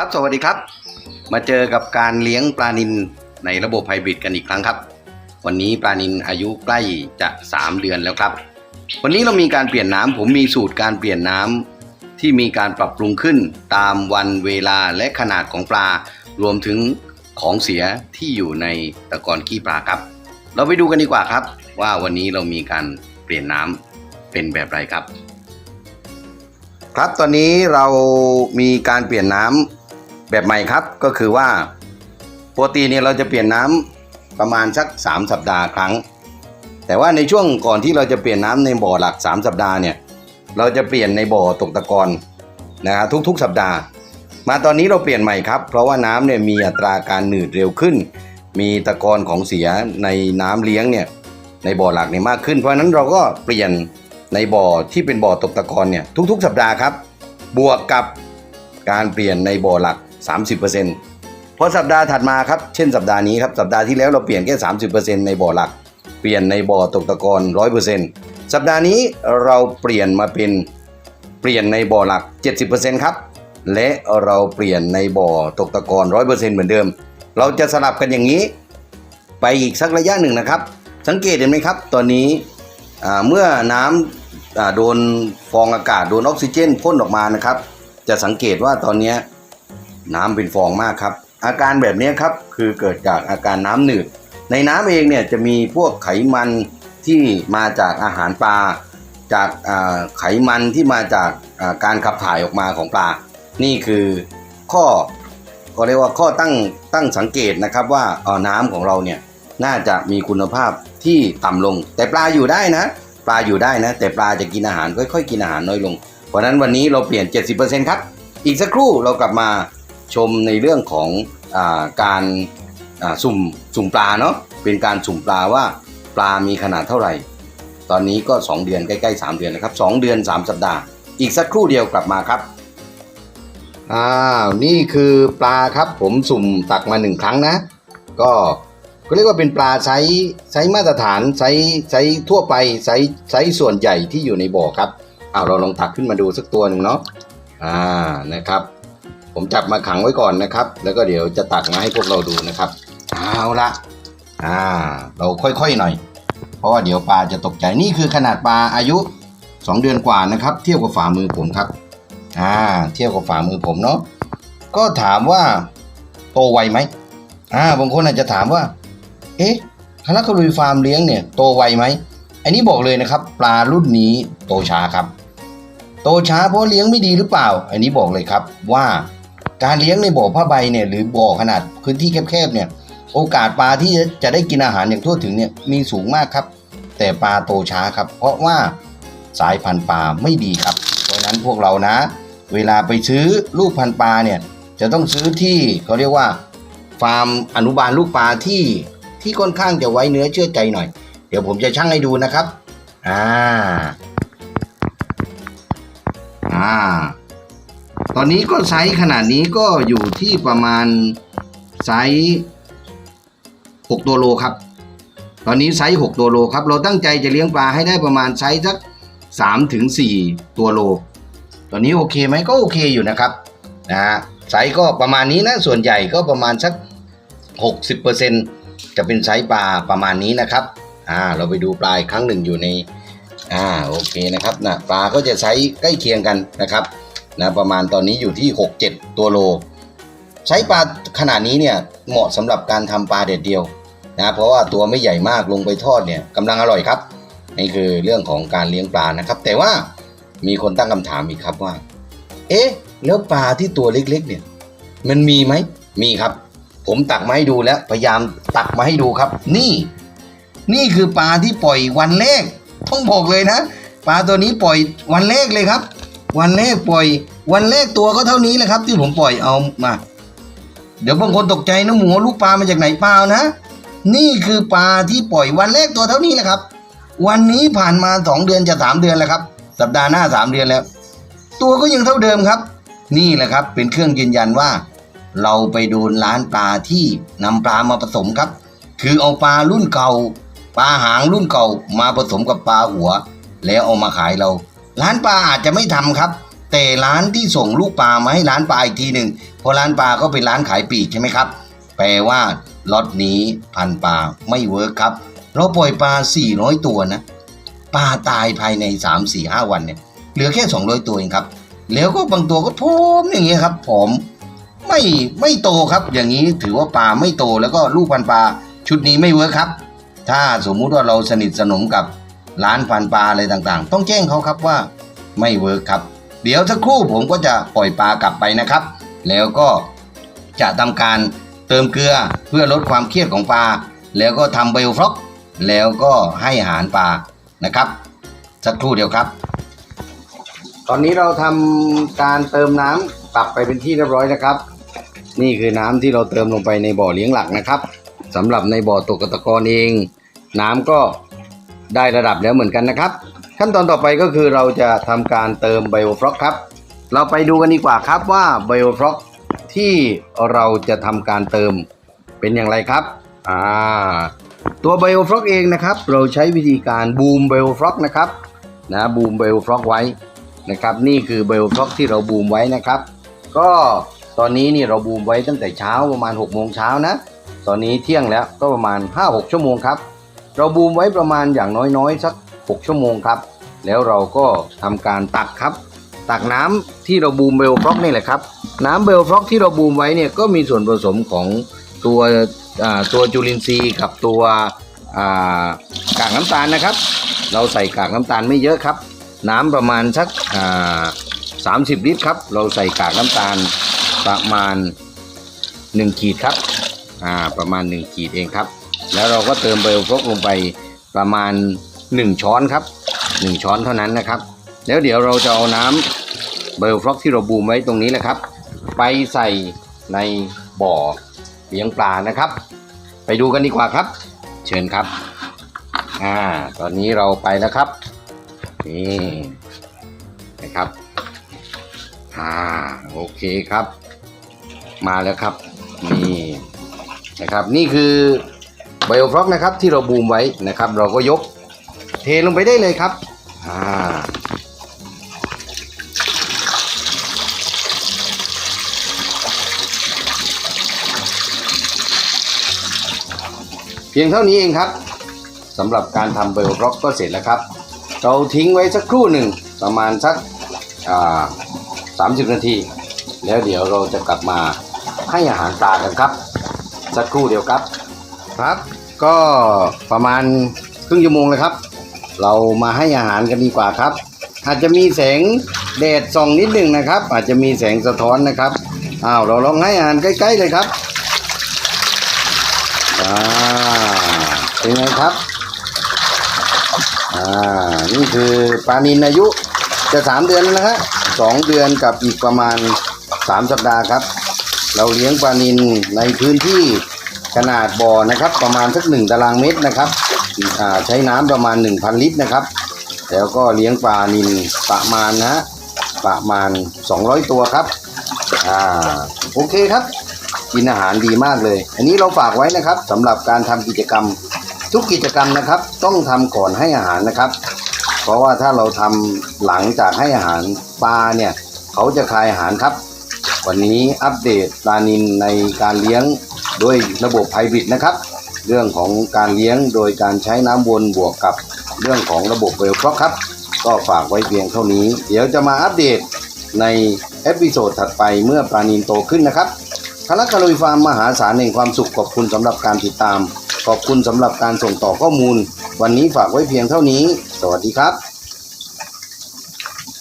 ครับสวัสดีครับ มาเจอกับการเลี้ยงปลานิลในระบบไฮบริดกันอีกครั้งครับ วันนี้ปลานิลอายุใกล้จะ 3 เดือนแล้วครับ วันนี้เรามีการเปลี่ยนน้ำผมมีสูตรการเปลี่ยนน้ำที่มีการปรับปรุงขึ้นตามวันเวลาและขนาดของปลา รวมถึงของเสียที่อยู่ในตะกอนขี้ปลาครับ เราไปดูกันดีกว่าครับ ว่าวันนี้เรามีการเปลี่ยนน้ำเป็นแบบไรครับ ครับตอนนี้เรามีการเปลี่ยนน้ำ แบบใหม่ครับก็คือว่าปกติเนี่ยเราจะเปลี่ยนน้ำประมาณสัก 3 สัปดาห์ครั้ง แต่ว่าในช่วงก่อนที่เราจะเปลี่ยนน้ำในบ่อหลัก 3 สัปดาห์เนี่ยเราจะเปลี่ยนในบ่อตกตะกอนนะฮะทุกๆ สัปดาห์ มาตอนนี้เราเปลี่ยนใหม่ครับ เพราะว่าน้ำเนี่ยมีอัตราการหนืดเร็วขึ้น มีตะกอนของเสียในน้ำเลี้ยงเนี่ยในบ่อหลักเนี่ยมากขึ้น เพราะฉะนั้นเราก็เปลี่ยนในบ่อที่เป็นบ่อตกตะกอนเนี่ยทุกๆ สัปดาห์ครับ บวกกับการเปลี่ยนในบ่อหลัก 30%เพราะสัปดาห์ถัดมาครับเช่นสัปดาห์นี้ครับสัปดาห์ที่แล้วเราเปลี่ยนแค่ 30%ในบ่อหลัก เปลี่ยนในบ่อตกตะกอน100%สัปดาห์นี้เราเปลี่ยนมาเป็นเปลี่ยนในบ่อหลัก 70%ครับและเราเปลี่ยนในบ่อตกตะกอน100%เหมือนเดิม เราจะสลับกันอย่างนี้ ไปอีกสักระยะหนึ่งนะครับ สังเกตเห็นไหมครับ ตอนนี้เมื่อน้ำอ่าโดนฟองอากาศโดนออกซิเจนพ่นออกมานะครับ จะสังเกตว่าตอนเนี้ย น้ำเป็นฟองมากครับ อาการแบบนี้ครับคือเกิดจากอาการน้ำหนืด ในน้ำเองเนี่ยจะมีพวกไขมันที่มาจากอาหารปลา จากไขมันที่มาจากการขับถ่ายออกมาของปลา นี่คือข้อก็เรียกว่าข้อตั้งตั้งสังเกตนะครับว่าน้ำของเราเนี่ยน่าจะมีคุณภาพที่ต่ำลง แต่ปลาอยู่ได้นะ ปลาอยู่ได้นะ แต่ปลาจะกินอาหารค่อยๆ กินอาหารน้อยลง เพราะฉะนั้นวันนี้เราเปลี่ยน 70%ครับ อีกสักครู่เรากลับมา ชมในเรื่องของอการสุ่มสุ่มปลาเนาะเป็นการสุ่มปลาว่าปลามีขนาดเท่าไหร่ ตอนนี้ก็ 2 เดือนใกล้ๆ 3 เดือนนะครับ 2 เดือน 3 สัปดาห์ อีกสักครู่เดียวกลับมาครับอ้าวนี่คือปลาครับผมสุ่มตักมาหนึ่งครั้งนะ ก็ก็เรียกว่าเป็นปลาไซส์ไซส์มาตรฐานไซส์ไซส์ทั่วไปไซส์ไซส์ส่วนใหญ่ที่อยู่ในบ่อครับอ้าวเราลองตักขึ้นมาดูสักตัวหนึ่งเนาะอ่านะครับ ผมจับมาขังไว้ก่อนนะครับ แล้วก็เดี๋ยวจะตักมาให้พวกเราดูนะครับเอาละอ่า เราค่อยๆหน่อย เพราะว่าเดี๋ยวปลาจะตกใจนี่คือขนาดปลาอายุ 2 เดือนกว่านะครับ เทียบกับฝ่ามือผมครับอ่าเทียบกับฝ่ามือผมเนาะก็ถามว่าโตไวไหมอ่าบางคนอาจจะถามว่า เอ๊ะคณะกรุยฟาร์มเลี้ยงเนี่ยโตไวไหมอันนี้บอกเลยนะครับ ปลารุ่นนี้โตช้าครับ โตช้าเพราะเลี้ยงไม่ดีหรือเปล่า อันนี้บอกเลยครับว่า การเลี้ยงในบ่อผ้าใบเนี่ยหรือบ่อขนาดพื้นที่แคบๆเนี่ยโอกาสปลาที่จะได้กินอาหารอย่างทั่วถึงเนี่ยมีสูงมากครับ แต่ปลาโตช้าครับ เพราะว่าสายพันธุ์ปลาไม่ดีครับ เพราะนั้นพวกเรานะ เวลาไปซื้อลูกพันธุ์ปลาเนี่ยจะต้องซื้อที่เขาเรียกว่าฟาร์มอนุบาลลูกปลาที่ที่ค่อนข้างจะไว้เนื้อเชื่อใจหน่อย เดี๋ยวผมจะชั่งให้ดูนะครับอ่าอ่า ตอนนี้ก็ไซส์ขนาดนี้ก็อยู่ที่ประมาณไซส์6ตัวโลครับ ตอนนี้ไซส์6ตัวโลครับ เราตั้งใจจะเลี้ยงปลาให้ได้ประมาณไซส์สัก3ถึง4ตัวโล ตอนนี้โอเคไหมก็โอเคอยู่นะครับนะฮะไซส์ก็ประมาณนี้นะส่วนใหญ่ก็ประมาณสัก 60%จะเป็นไซส์ปลาประมาณนี้นะครับอ่าเราไปดูปลาอีกครั้งหนึ่งอยู่ในอ่าโอเคนะครับนะปลาก็จะไซส์ใกล้เคียงกันนะครับ นะประมาณตอนนี้อยู่ที่ 6-7 ตัวโล ใช้ปลาขนาดนี้เนี่ยเหมาะสำหรับการทำปลาเด็ดเดียวนะเพราะว่าตัวไม่ใหญ่มากลงไปทอดเนี่ยกำลังอร่อยครับนี่คือเรื่องของการเลี้ยงปลานะครับ แต่ว่ามีคนตั้งคำถามอีกครับว่า เอ๊ะแล้วปลาที่ตัวเล็กๆเนี่ยมันมีไหมมีครับ ผมตักมาให้ดูแล้วพยายามตักมาให้ดูครับ นี่ นี่คือปลาที่ปล่อยวันแรกต้องบอกเลยนะ ปลาตัวนี้ปล่อยวันแรกเลยครับ วันแรกปล่อย วันแรกตัวก็เท่านี้แหละครับ ที่ผมปล่อยเอามา เดี๋ยวบางคนตกใจนะหมูลูกปลามาจากไหนเปล่านะ นี่คือปลาที่ปล่อยวันแรกตัวเท่านี้แหละครับ วันนี้ผ่านมาสองเดือนจะสามเดือนแล้วครับ สัปดาห์หน้าสามเดือนแล้ว ตัวก็ยังเท่าเดิมครับ นี่แหละครับ เป็นเครื่องยืนยันว่า เราไปโดนร้านปลาที่นำปลามาผสมครับ คือเอาปลารุ่นเก่าปลาหางรุ่นเก่ามาผสมกับปลาหัว แล้วเอามาขายเรา ร้านปลาอาจจะไม่ทำครับ แต่ร้านที่ส่งลูกปลามาให้ร้านปลาอีกทีหนึ่งเพราะร้านปลาก็เป็นร้านขายปีกใช่ไหมครับ แปลว่าล็อตนี้พันปลาไม่เวิร์คครับ เราปล่อยปลา 400 ตัวนะ ปลาตายภายใน 3 4 5 วันเนี่ย เหลือแค่ 200 ตัวเองครับ แล้วก็บางตัวก็ผอมอย่างเงี้ยครับผอมไม่ไม่โตครับ อย่างนี้ถือว่าปลาไม่โตแล้วก็ลูกพันปลาชุดนี้ไม่เวิร์คครับ ถ้าสมมุติว่าเราสนิทสนมกับ ร้านพันปลาอะไรต่างๆ ต้องแจ้งเขาครับว่าไม่เวิร์คครับ เดี๋ยวสักครู่ผมก็จะปล่อยปลากลับไปนะครับ แล้วก็จะทำการเติมเกลือเพื่อลดความเครียดของปลา แล้วก็ทำไบโอฟล็อกแล้วก็ให้อาหารปลานะครับ สักครู่เดียวครับ ตอนนี้เราทำการเติมน้ำกลับไปเป็นที่เรียบร้อยนะครับ นี่คือน้ำที่เราเติมลงไปในบ่อเลี้ยงหลักนะครับสำหรับในบ่อตกตะกอนเอง น้ำก็ ได้ระดับแล้วเหมือนกันนะครับ ขั้นตอนต่อไปก็คือเราจะทำการเติมไบโอฟล็อกครับ เราไปดูกันดีกว่าครับว่าไบโอฟล็อกที่เราจะทำการเติมเป็นอย่างไรครับอ่าตัวไบโอฟล็อกเองนะครับ เราใช้วิธีการบูมไบโอฟล็อกนะครับนะบูมไบโอฟล็อกไว้นะครับ นี่คือไบโอฟล็อกที่เราบูมไว้นะครับ ก็ตอนนี้นี่เราบูมไว้ตั้งแต่เช้าประมาณ6โมงเช้านะ ตอนนี้เที่ยงแล้วก็ประมาณ 5-6 ชั่วโมงครับ เราบูมไว้ประมาณอย่างน้อยๆ สัก 6 ชั่วโมงครับ แล้วเราก็ทำการตักครับ ตักน้ำที่เราบูมเบลฟล็อกนี่แหละครับ น้ำเบลฟล็อกที่เราบูมไว้เนี่ยก็มีส่วนผสมของตัวตัวจุลินทรีย์กับตัวกากน้ำตาลนะครับ เราใส่กากน้ำตาลไม่เยอะครับ น้ำประมาณสักอ่า30ลิตรครับ เราใส่กากน้ำตาลประมาณ 1 ขีดครับ อ่า ประมาณ 1 ขีดเองครับ แล้วเราก็เติมเบลฟล็อกลงไปประมาณ 1 ช้อนครับ 1 ช้อนเท่านั้นนะครับ แล้วเดี๋ยวเราจะเอาน้ำเบลฟล็อกที่เราบูมไว้ตรงนี้แหละครับ ไปใส่ในบ่อเลี้ยงปลานะครับ ไปดูกันดีกว่าครับ เชิญครับอ่าตอนนี้เราไปแล้วครับนี่นะครับอ่าโอเคครับ มาแล้วครับนี่นะครับนี่คือ ไบโอฟล็อกนะครับที่เราบูมไว้นะครับ เราก็ยกเทลงไปได้เลยครับอ่าเพียงเท่านี้เองครับสำหรับการทำไบโอบล็อกก็เสร็จแล้วครับ เราทิ้งไว้สักครู่หนึ่งประมาณสักอ่า30นาที แล้วเดี๋ยวเราจะกลับมาให้อาหารปลากันครับ สักครู่เดียวครับ ครับ ก็ประมาณครึ่งชั่วโมงเลยครับ เรามาให้อาหารกันดีกว่าครับ อาจจะมีแสงแดดส่องนิดหนึ่งนะครับ อาจจะมีแสงสะท้อนนะครับอ้าวเราลองให้อาหารใกล้ ๆเลยครับอ่าเป็นไงครับอ่านี่คือปลานินอายุจะสามเดือนแล้วนะฮะสองเดือนกับอีกประมาณสามสัปดาห์ครับ เราเลี้ยงปลานินในพื้นที่ ขนาดบ่อนะครับ ประมาณสักหนึ่งตารางเมตรนะครับใช้น้ำประมาณ 1,000 ลิตรนะครับ แล้วก็เลี้ยงปลานินประมาณนะประมาณ 200 ตัวครับอ่าโอเคครับ กินอาหารดีมากเลย อันนี้เราฝากไว้นะครับสำหรับการทำกิจกรรมทุกกิจกรรมนะครับ ต้องทำก่อนให้อาหารนะครับ เพราะว่าถ้าเราทำหลังจากให้อาหารปลาเนี่ยเขาจะคายอาหารครับ วันนี้อัปเดตปลานินในการเลี้ยง ด้วยระบบไฮบริดนะครับ เรื่องของการเลี้ยงโดยการใช้น้ำวนบวกกับเรื่องของระบบเวลฟล็อกครับ ก็ฝากไว้เพียงเท่านี้ เดี๋ยวจะมาอัปเดตในเอพิโซดถัดไปเมื่อปลานินโตขึ้นนะครับคณะกลุยฟาร์มมหาศาลแห่งความสุขขอบคุณสำหรับการติดตาม ขอบคุณสำหรับการส่งต่อข้อมูล วันนี้ฝากไว้เพียงเท่านี้ สวัสดีครับ